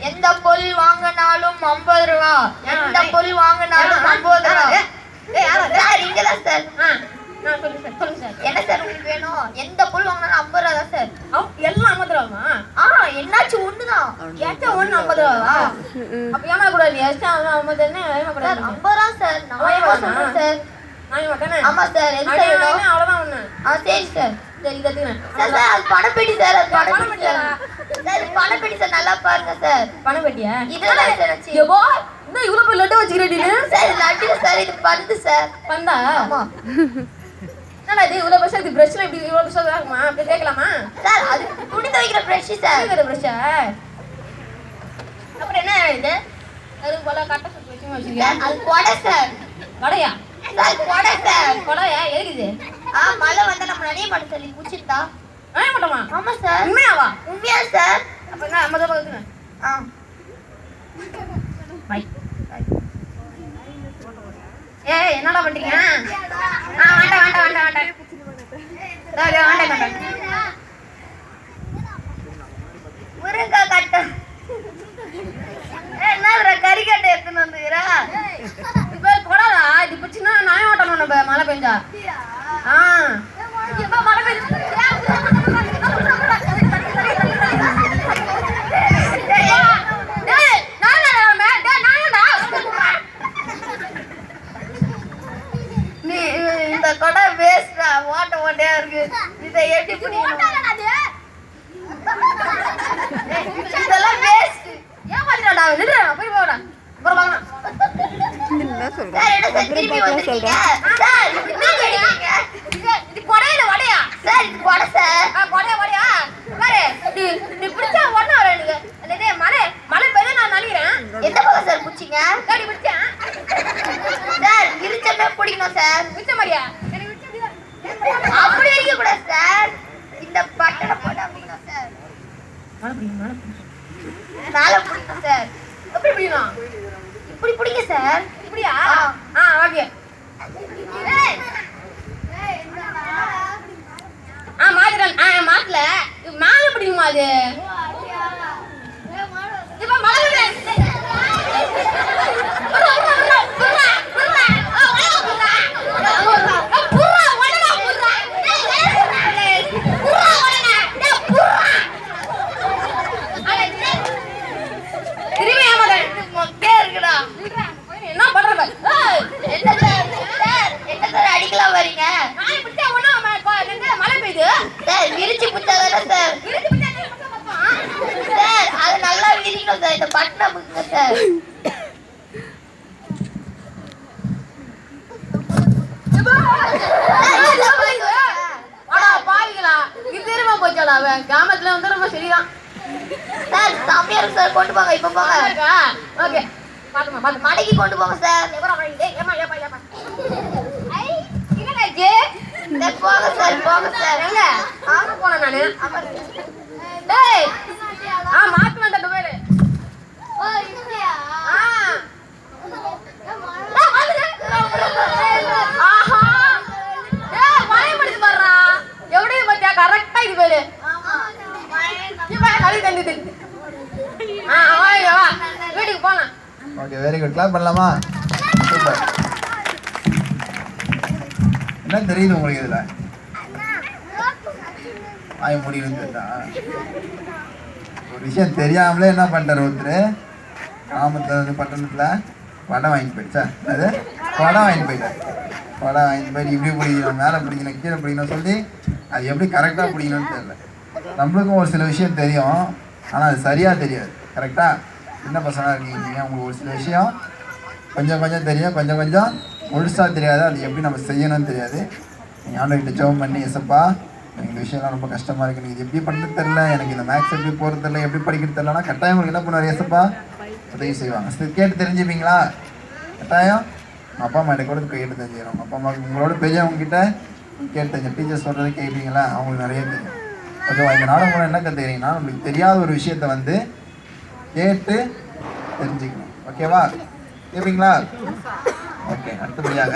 எந்த பொருள் வாங்கினாலும் ஐம்பது ரூபா எந்த பொருள் வாங்கினாலும் ஐம்பது ரூபா சார் இங்கதான் சார் என்ன சார் உங்களுக்கு வேணும் எந்த பொருள் வாங்கினாலும் ஐம்பது ரூபா தான் சார் எல்லாம் ஐம்பது ரூபாமா ஆ என்னாச்சும் ஒண்ணுதான் ஏச்சா ஒண்ணு ஐம்பது ரூபாவா அப்ப ஏமா கூடாது ஐம்பது என்ன ஏமா சார் கூடாது ஐம்பது ரூபா சார் நான் ஏமா சொல்றேன் சார் ஆமா சார் அவ்வளவுதான் ஒண்ணு ஆ சரி சார் சரி இதை எடுத்துக்கிறேன் சார் சார் அது பணப்பெட்டி சார் அது பணப்பெட்டி பணப்பெட்டியா? சார் சார் இது பணப்பெட்டி சார் நல்லா பாருங்க சார் பணம் பெட்டியா இதுதான் சார் எவ்வளோ பெரிய லட்டு வச்சுக்கிறேன் சார் லட்டு சார் இது பந்து சார் பந்தா? ஆமா. என்னடா இது இவ்வளவு பெருசா இது பிரஷ்ல இப்படி பெருசா இருக்குமா? அப்படி கேட்கலாமா சார் அது துணி துவைக்கிற பிரஷ் சார் இருக்கிற பிரஷ்ஷா அப்புறம் என்ன இது? அது போல கட்ட வச்சு வச்சிருக்கேன் அது கொடை சார் கொடையா? சார் கொடை சார் கொடையா? எதுக்கு இது? ஆ மழை வந்தா நம்ம நனைய மாட்டோம் சொல்லி பிடிச்சிருந்தா மாட்டோமா? ஆமா சார் உண்மையாவா? உண்மையா சார் அப்ப என்ன ஆ பை என்னடா பண்றீங்க ஆ வேண்டாம் வேண்டாம் வேண்டாம் வேண்டாம் வேண்டாம் வேண்டாம் முருங்கா கட்ட என்ன கறிக்கட்டை எடுத்துன்னு வந்துக்கிறா இப்ப கொடாதா இது பிடிச்சுன்னா நாய மாட்டோம் நம்ம மழை பெஞ்சா ஆ இப்ப மழை பெஞ்சு இதெல்லாம் வேஸ்ட் ஏமாத்திடா நிறுறா போய் போடா. அப்புறம் வாங்கலாம் சார் இது இது கொடையில வடையா சார் இது கொடை சார். ஆ, கொடையா கொடையா? பாரு நீ நீ பிடிச்சா ஒண்ணு வர எனக்கு. என்னது மழை மழை பெய்ய நான் நலிகிறேன் எந்த பக்கம் சார் பிடிச்சிங்க? சரி பிடிச்சேன் சார் விரிச்சமே பிடிக்கணும் சார். பிடிச்ச மாதிரியா? சார் இந்த பட்டனை போட்டு அப்படிக்கணும் சார்? மேல பிடிக்கணும் சார்? எப்படி பிடிக்கணும்? இப்படி பிடிங்க சார். இப்படியா? ஆ. ஓகே. ஆ மாத்திரன் ஆ மாத்தல மேல பிடிக்குமா அது? இப்ப மழை வருது. புர்ரா, புர்ரா, புர்ரா, புர்ரா, புர்ரா. ஆ, வளையா புர்ரா. ஆ, புர்ரா, வளையா புர்ரா. டேய், புர்ரா, வளையா. டேய், புர்ரா. அட, டேய். திரும்பி ஏமாறேன் மொக்கையா இருக்குடா என்ன பண்றது ஏய், என்ன சார் சார் என்ன சார் அடிக்கலாம் வரீங்க நாய் பிடிச்சா ஒண்ணும் ம- கொ- என்னது, மழை பெய்யுது சார் விரிச்சு பிடிச்சாதானே சார் விரிச்சு பிடிச்சா என்ன பண்றது? சார் அது நல்லா விரிக்கணும் சார் இந்த பட்டனை பிடிங்க சார் சார், இதெல்லாம் போய் அடா, பாவிங்களா இது போச்சாடா அவன் கிராமத்துல வந்து ரொம்ப சரிதான். சார் செம்மையா இருக்கு சார் கொண்டு போங்க இப்ப போங்க? ஓகே பாத்துமா மலைக்கு கொண்டு போங்க சார். ஏம்மா ஏப்பா ஏப்பா ஐ சார் போங்க சார் போங்க சார். எங்க? போனேன் நானு அமருங்க. டேய் ஆ மாத்து வந்த பேரு ஆ ஆ, வந்துடு. ஆஹா ஏய் மழை பிடிச்சு பாருடா எப்படி பாத்தியா கரெக்டா இது பேரு இப்ப கறி ஆ வாங்க வா. வீட்டுக்கு ஓகே வெரி குட் கிளாப் பண்ணலாமா? சூப்பர் என்ன தெரியுது உங்களுக்கு இதில்? ஆய முடியுதுன்னு ஒரு விஷயம் தெரியாமலே என்ன பண்ணிட்டார் ஒருத்தர்? கிராமத்தில் வந்து பட்டணத்தில் படம் வாங்கி போயிடுச்சா? அது படம் வாங்கி போயிட்டார். படம் வாங்கி போயிட்டு இப்படி பிடிக்கணும் மேலே பிடிக்கணும் கீழே பிடிக்கணும் சொல்லி அது எப்படி கரெக்டாக பிடிக்கணும்னு தெரியல. நம்மளுக்கும் ஒரு சில விஷயம் தெரியும் ஆனால் அது சரியாக தெரியாது. கரெக்டாக சின்ன பசங்களாக இருக்கீங்க உங்களுக்கு ஒரு சில விஷயம் கொஞ்சம் கொஞ்சம் தெரியும் கொஞ்சம் கொஞ்சம் முழுசாக தெரியாது. அது எப்படி நம்ம செய்யணும்னு தெரியாது. நீங்கள் ஆண்டுகிட்ட ஜெபம் பண்ணி எசப்பா இந்த விஷயம்லாம் ரொம்ப கஷ்டமாக இருக்குது நீங்கள் இது எப்படி பண்ணுறது தெரில எனக்கு இந்த மேக்ஸ் எப்படி போகிறது தெரில எப்படி படிக்கிறது தெரிலனா கட்டாயம் உங்களுக்கு என்ன பண்ணுவார் எசப்பா உதவி செய்வாங்க. சரி கேட்டு தெரிஞ்சுப்பீங்களா? கட்டாயம்? உங்கள் அப்பா அம்மா கூட கேட்டு தெரிஞ்சுக்கிறோம் அப்பா அம்மா உங்களோட பெரியவங்க கிட்ட கேட்டு தெரிஞ்ச டீச்சர் சொல்கிறது கேட்பீங்களா? அவங்களுக்கு நிறைய தெரியும். ஓகேவா? எங்கள் நாடகம் மூலம் என்ன கற்றுக்கிறீங்கன்னா நம்மளுக்கு தெரியாத ஒரு விஷயத்தை வந்து கேட்டு தெரிஞ்சுக்கணும். ஓகேவா? கேட்பீங்களா ஓகே அடுத்தபடியாக